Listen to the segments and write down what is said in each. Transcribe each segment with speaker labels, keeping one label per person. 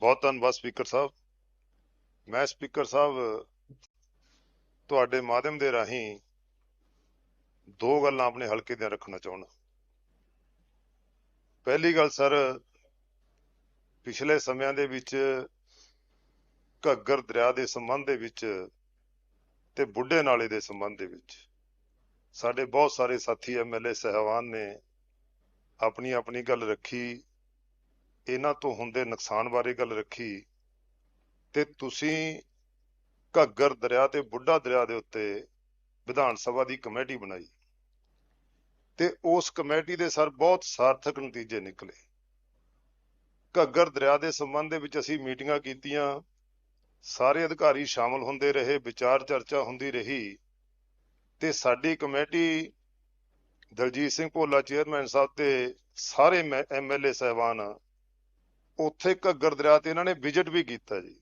Speaker 1: ਬਹੁਤ ਧੰਨਵਾਦ ਸਪੀਕਰ ਸਾਹਿਬ। ਮੈਂ ਸਪੀਕਰ ਸਾਹਿਬ, ਤੁਹਾਡੇ ਮਾਧਿਅਮ ਦੇ ਰਾਹੀਂ ਦੋ ਗੱਲਾਂ ਆਪਣੇ ਹਲਕੇ ਦੀਆਂ ਰੱਖਣਾ ਚਾਹੁੰਦਾ। ਪਹਿਲੀ ਗੱਲ ਸਰ, ਪਿਛਲੇ ਸਮਿਆਂ ਦੇ ਵਿੱਚ ਘੱਗਰ ਦਰਿਆ ਦੇ ਸੰਬੰਧ ਦੇ ਵਿੱਚ ਤੇ ਬੁੱਢੇ ਨਾਲੇ ਦੇ ਸੰਬੰਧ ਦੇ ਵਿੱਚ ਸਾਡੇ ਬਹੁਤ ਸਾਰੇ ਸਾਥੀ ਐਮਐਲਏ ਸਹਿਬਾਨ ਨੇ ਆਪਣੀ ਆਪਣੀ ਗੱਲ ਰੱਖੀ। ਇਹਨਾਂ ਤੋਂ ਹੁੰਦੇ ਨੁਕਸਾਨ ਬਾਰੇ ਗੱਲ ਰੱਖੀ ਤੇ ਤੁਸੀਂ ਘੱਗਰ ਦਰਿਆ ਤੇ ਬੁੱਢਾ ਦਰਿਆ ਦੇ ਉੱਤੇ ਵਿਧਾਨ ਸਭਾ ਦੀ ਕਮੇਟੀ ਬਣਾਈ ਤੇ ਉਸ ਕਮੇਟੀ ਦੇ ਸਰ ਬਹੁਤ ਸਾਰਥਕ ਨਤੀਜੇ ਨਿਕਲੇ। ਘੱਗਰ ਦਰਿਆ ਦੇ ਸੰਬੰਧ ਦੇ ਵਿੱਚ ਅਸੀਂ ਮੀਟਿੰਗਾਂ ਕੀਤੀਆਂ, ਸਾਰੇ ਅਧਿਕਾਰੀ ਸ਼ਾਮਲ ਹੁੰਦੇ ਰਹੇ, ਵਿਚਾਰ ਚਰਚਾ ਹੁੰਦੀ ਰਹੀ ਤੇ ਸਾਡੀ ਕਮੇਟੀ ਦਲਜੀਤ ਸਿੰਘ ਭੋਲਾ, ਚੇਅਰਮੈਨ ਸਾਹਿਬ ਤੇ ਸਾਰੇ ਐਮਐਲਏ ਸਹਿਬਾਨ ਉੱਥੇ ਘੱਗਰ ਦਰਿਆ ਤੇ ਇਹਨਾਂ ਨੇ ਵਿਜ਼ਿਟ ਵੀ ਕੀਤਾ ਜੀ।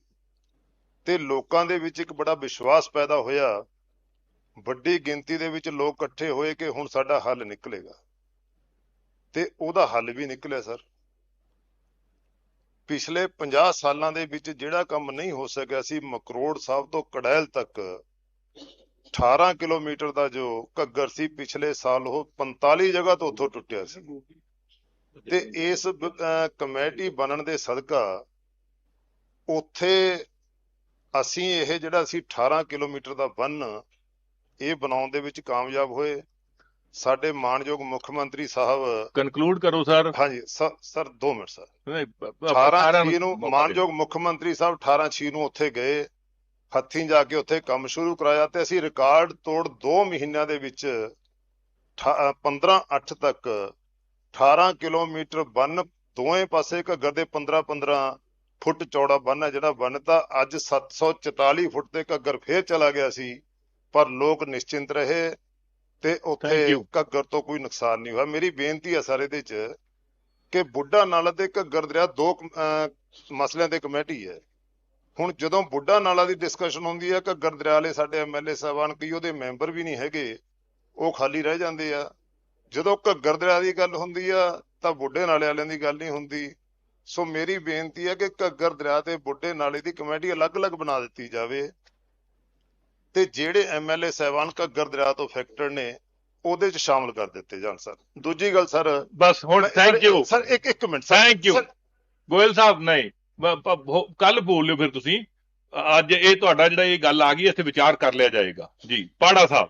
Speaker 1: ਤੇ ਲੋਕਾਂ ਦੇ ਵਿੱਚ ਇੱਕ ਬੜਾ ਵਿਸ਼ਵਾਸ ਪੈਦਾ ਹੋਇਆ। ਵੱਡੀ ਗਿਣਤੀ ਦੇ ਵਿੱਚ ਲੋਕ ਇਕੱਠੇ ਹੋਏ ਕਿ ਹੁਣ ਸਾਡਾ ਹੱਲ ਨਿਕਲੇਗਾ। ਤੇ ਉਹਦਾ ਹੱਲ ਵੀ ਨਿਕਲਿਆ, ਸਰ। ਪਿਛਲੇ 50 ਸਾਲਾਂ ਦੇ ਵਿੱਚ ਜਿਹੜਾ ਕੰਮ ਨਹੀਂ ਹੋ ਸਕਿਆ ਸੀ, ਮਕਰੋੜ ਸਾਹਿਬ ਤੋਂ ਕੜੈਲ ਤੱਕ 18 ਕਿਲੋਮੀਟਰ ਦਾ ਜੋ ਘੱਗਰ ਸੀ, ਪਿਛਲੇ ਸਾਲ ਉਹ 45 ਜਗ੍ਹਾ ਤੋਂ ਉੱਥੋਂ ਟੁੱਟਿਆ ਸੀ। ਤੇ ਇਸ ਕਮੇਟੀ ਬਣਨ ਦੇ ਸਦਕਾ ਉੱਥੇ ਅਸੀਂ ਇਹ ਜਿਹੜਾ ਅਸੀਂ 18 ਕਿਲੋਮੀਟਰ ਦਾ ਬੰਨ ਇਹ ਬਣਾਉਣ ਦੇ ਵਿੱਚ ਕਾਮਯਾਬ ਹੋਏ ਸਾਡੇ ਮਾਨਯੋਗ ਮੁੱਖ ਮੰਤਰੀ ਸਾਹਿਬ
Speaker 2: ਕਨਕਲੂਡ ਕਰੋ ਸਰ
Speaker 1: ਹਾਂਜੀ ਸਰ 2 ਮਿੰਟ ਸਰ
Speaker 2: ਨਹੀਂ, ਬ- ਬ-
Speaker 1: 18
Speaker 2: ਸਾਰਿਆਂ
Speaker 1: ਛੀ ਨੂੰ
Speaker 2: ਮੌਕਾ ਦਿਓ।
Speaker 1: ਮਾਨਯੋਗ ਮੁੱਖ ਮੰਤਰੀ ਸਾਹਿਬ 18 ਛੀ ਨੂੰ ਉੱਥੇ ਗਏ ਹੱਥੀਂ ਜਾ ਕੇ ਉੱਥੇ ਕੰਮ ਸ਼ੁਰੂ ਕਰਾਇਆ ਤੇ ਅਸੀਂ ਰਿਕਾਰਡ ਤੋੜ 2 ਮਹੀਨਿਆਂ ਦੇ ਵਿੱਚ 15 8 ਤੱਕ 18 ਕਿਲੋਮੀਟਰ ਬੰਨ ਦੋਵੇਂ ਪਾਸੇ ਘੱਗਰ ਦੇ 15 15 ਫੁੱਟ ਚੌੜਾ ਬੰਨ ਹੈ ਜਿਹੜਾ ਬੰਨ ਤਾਂ ਅੱਜ 744 ਫੁੱਟ ਤੇ ਘੱਗਰ ਫੇਰ ਚਲਾ ਗਿਆ ਸੀ ਪਰ ਲੋਕ ਨਿਸ਼ਚਿੰਤ ਰਹੇ ਤੇ ਉੱਥੇ. ਘੱਗਰ ਤੋਂ ਕੋਈ ਨੁਕਸਾਨ ਨਹੀਂ ਹੋਇਆ। ਮੇਰੀ ਬੇਨਤੀ ਹੈ ਸਾਰੇ ਦੇ ਚ ਕਿ ਬੁੱਢਾ ਨਾਲਾ ਤੇ ਘੱਗਰ ਦਰਿਆ ਦੋ ਮਸਲਿਆਂ ਤੇ ਕਮੇਟੀ ਹੈ। ਹੁਣ ਜਦੋਂ ਬੁੱਢਾ ਨਾਲਾ ਦੀ ਡਿਸਕਸ਼ਨ ਹੁੰਦੀ ਹੈ ਘੱਗਰ ਦਰਿਆ ਵਾਲੇ ਸਾਡੇ ਐਮਐਲਏ ਸਾਹਿਬਾਨ ਕਈ ਉਹਦੇ ਮੈਂਬਰ ਵੀ ਨਹੀਂ ਹੈਗੇ ਉਹ ਖਾਲੀ ਰਹਿ ਜਾਂਦੇ ਆ। ਜਦੋਂ ਘੱਗਰ ਦਰਿਆ ਦੀ ਗੱਲ ਹੁੰਦੀ ਆ ਤਾਂ ਬੁੱਢੇ ਨਾਲੇ ਵਾਲਿਆਂ ਦੀ ਗੱਲ ਨਹੀਂ ਹੁੰਦੀ। ਸੋ ਮੇਰੀ ਬੇਨਤੀ ਹੈ ਕਿ ਘੱਗਰ ਦਰਿਆ ਤੇ ਬੁੱਢੇ ਨਾਲੇ ਦੀ ਕਮੇਟੀ ਅਲੱਗ-ਅਲੱਗ ਬਣਾ ਦਿੱਤੀ ਜਾਵੇ। ਤੇ ਜਿਹੜੇ ਐਮਐਲਏ ਸਾਹਿਬਾਨ ਘੱਗਰ ਦਰਿਆ ਤੋਂ ਫੈਕਟਰ ਨੇ ਉਹਦੇ ਚ ਸ਼ਾਮਲ ਕਰ ਦਿੱਤੇ ਜਾਣ ਸਰ। ਦੂਜੀ ਗੱਲ ਸਰ
Speaker 2: ਬਸ ਹੁਣ ਥੈਂਕ ਯੂ
Speaker 1: ਸਰ ਇੱਕ ਇੱਕ minute
Speaker 2: thank you Goyal sahib ਨਹੀਂ ਕੱਲ ਬੋਲ ਲਿਓ ਫਿਰ ਤੁਸੀਂ। ਅੱਜ ਇਹ ਤੁਹਾਡਾ ਜਿਹੜਾ ਇਹ ਗੱਲ ਆ ਗਈ ਇੱਥੇ ਵਿਚਾਰ ਕਰ ਲਿਆ ਜਾਏਗਾ। ਜੀ ਪਾੜਾ ਸਾਹਿਬ।